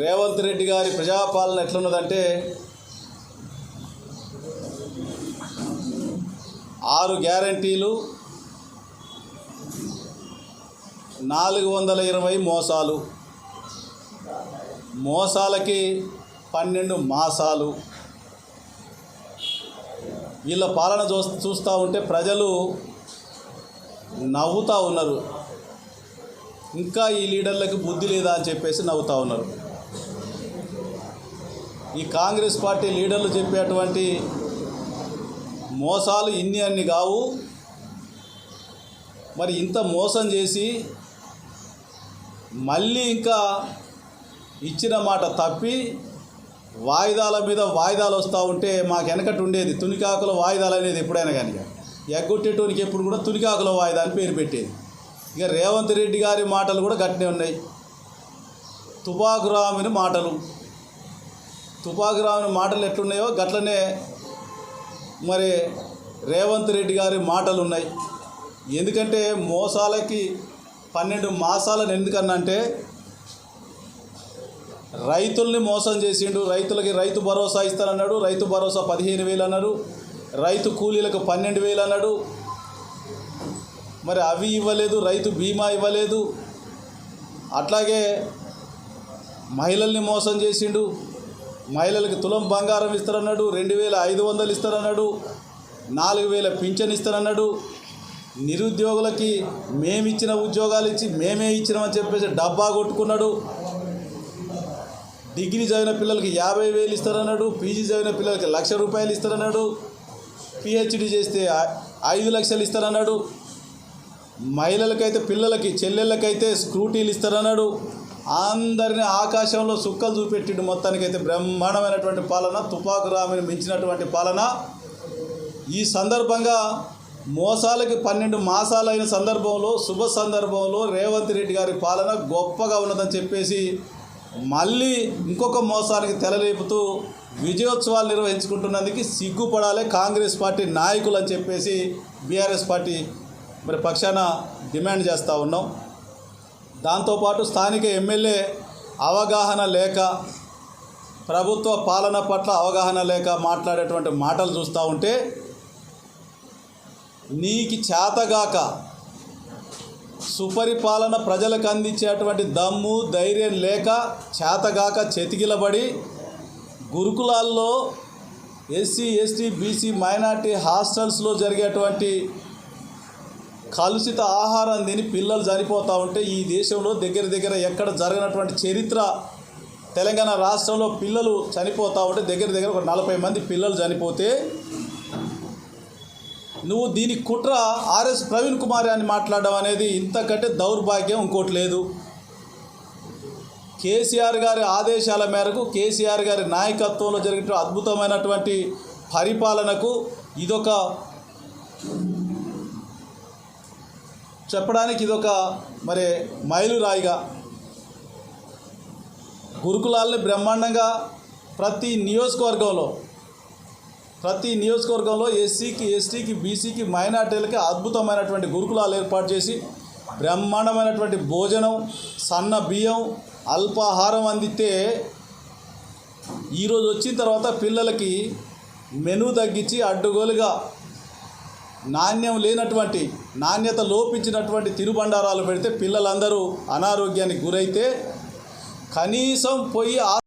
రేవంత్ రెడ్డి గారి ప్రజాపాలన ఎట్లున్నదంటే ఆరు గ్యారంటీలు నాలుగు వందల ఇరవై మోసాలు. మోసాలకి పన్నెండు మాసాలు. వీళ్ళ పాలన చూ చూస్తూ ఉంటే ప్రజలు నవ్వుతూ ఉన్నారు. ఇంకా ఈ లీడర్లకు బుద్ధి లేదా అని చెప్పేసి నవ్వుతూ ఉన్నారు. ఈ కాంగ్రెస్ పార్టీ లీడర్లు చెప్పేటువంటి మోసాలు ఇన్ని అన్ని కావు. మరి ఇంత మోసం చేసి మళ్ళీ ఇంకా ఇచ్చిన మాట తప్పి వాయిదాల మీద వాయిదాలు వస్తూ ఉంటే మాకు వెనకటి ఉండేది తునికాకుల వాయిదాలు అనేది ఎప్పుడైనా కానీ. ఎగ్గొట్టేటోనికి ఎప్పుడు కూడా తునికాకుల వాయిదా అని పేరు పెట్టేది. ఇక రేవంత్ రెడ్డి గారి మాటలు కూడా గట్టినే ఉన్నాయి. తుపాకు రామిని మాటలు. తుపాకు రామిని మాటలు ఎట్లున్నాయో గట్లనే మరి రేవంత్ రెడ్డి గారి మాటలు ఉన్నాయి ఎందుకంటే మోసాలకి పన్నెండు మాసాలను ఎందుకన్నంటే రైతుల్ని మోసం చేసిండు రైతులకి రైతు భరోసా ఇస్తానన్నాడు రైతు భరోసా పదిహేను వేలు అన్నాడు రైతు కూలీలకు పన్నెండు వేలు అన్నాడు. మరి అవి ఇవ్వలేదు రైతు బీమా ఇవ్వలేదు. అట్లాగే మహిళల్ని మోసం చేసిండు మహిళలకి తులం బంగారం ఇస్తారన్నాడు రెండు వేల ఐదు వందలు ఇస్తారన్నాడు నాలుగు వేల పింఛన్ ఇస్తారన్నాడు. నిరుద్యోగులకి మేమిచ్చిన ఉద్యోగాలు ఇచ్చి మేమే ఇచ్చినామని చెప్పేసి డబ్బా కొట్టుకున్నాడు. డిగ్రీ చదివిన పిల్లలకి యాభై వేలు ఇస్తారన్నాడు పీజీ చదివిన పిల్లలకి లక్ష రూపాయలు ఇస్తారన్నాడు. పిహెచ్డి చేస్తే ఐదు లక్షలు ఇస్తారన్నాడు. మహిళలకైతే పిల్లలకి చెల్లెళ్ళకైతే స్కూటీలు ఇస్తారన్నాడు. అందరిని ఆకాశంలో సుక్కలు చూపెట్టిండు మొత్తానికైతే బ్రహ్మాండమైనటువంటి పాలన తుపాకు రామిని మించినటువంటి పాలన. ఈ సందర్భంగా మోసాలకి పన్నెండు మాసాలైన సందర్భంలో శుభ సందర్భంలో రేవంత్ రెడ్డి గారి పాలన గొప్పగా ఉన్నదని చెప్పేసి మళ్ళీ ఇంకొక మోసానికి తెలలేపుతూ విజయోత్సవాలు నిర్వహించుకుంటున్నందుకు సిగ్గుపడాలి కాంగ్రెస్ పార్టీ నాయకులు అని చెప్పేసి బీఆర్ఎస్ పార్టీ మరి పక్షాన డిమాండ్ చేస్తూ ఉన్నాం. దాంతోపాటు స్థానిక ఎమ్మెల్యే అవగాహన లేక ప్రభుత్వ పాలన పట్ల అవగాహన లేక మాట్లాడేటువంటి మాటలు చూస్తూ ఉంటే నీకు చేతగాక సుపరిపాలన ప్రజలకు అందించేటువంటి దమ్ము ధైర్యం లేక చేతగాక చెతికిలబడి గురుకులాల్లో ఎస్సీ ఎస్టీ బీసీ మైనార్టీ హాస్టల్స్లో జరిగేటువంటి కలుషిత ఆహారం తిని పిల్లలు చనిపోతూ ఉంటే ఈ దేశంలో దగ్గర దగ్గర ఎక్కడ జరగనటువంటి చరిత్ర తెలంగాణ రాష్ట్రంలో పిల్లలు చనిపోతూ ఉంటే దగ్గర దగ్గర ఒక నలభై మంది పిల్లలు చనిపోతే నువ్వు దీని కుట్ర ఆర్ఎస్ ప్రవీణ్ కుమార్ అని మాట్లాడడం అనేది ఇంతకంటే దౌర్భాగ్యం ఇంకోటి లేదు. కేసీఆర్ గారి ఆదేశాల మేరకు కేసీఆర్ గారి నాయకత్వంలో జరిగిన అద్భుతమైనటువంటి పరిపాలనకు ఇదొక చెప్పడానికి ఇదొక మరి మైలురాయిగా గురుకులాల్ని బ్రహ్మాండంగా ప్రతి నియోజకవర్గంలో ప్రతి నియోజకవర్గంలో ఎస్సీకి ఎస్టీకి బీసీకి మైనార్టీలకి అద్భుతమైనటువంటి గురుకులాలు ఏర్పాటు చేసి బ్రహ్మాండమైనటువంటి భోజనం సన్న బియ్యం అల్పాహారం అందితే ఈరోజు వచ్చిన తర్వాత పిల్లలకి మెను తగ్గించి అడ్డుగోలుగా నాణ్యం లేనటువంటి నాణ్యత లోపించినటువంటి తినుబండారాలు పెడితే పిల్లలందరూ అనారోగ్యానికి గురైతే కనీసం పోయి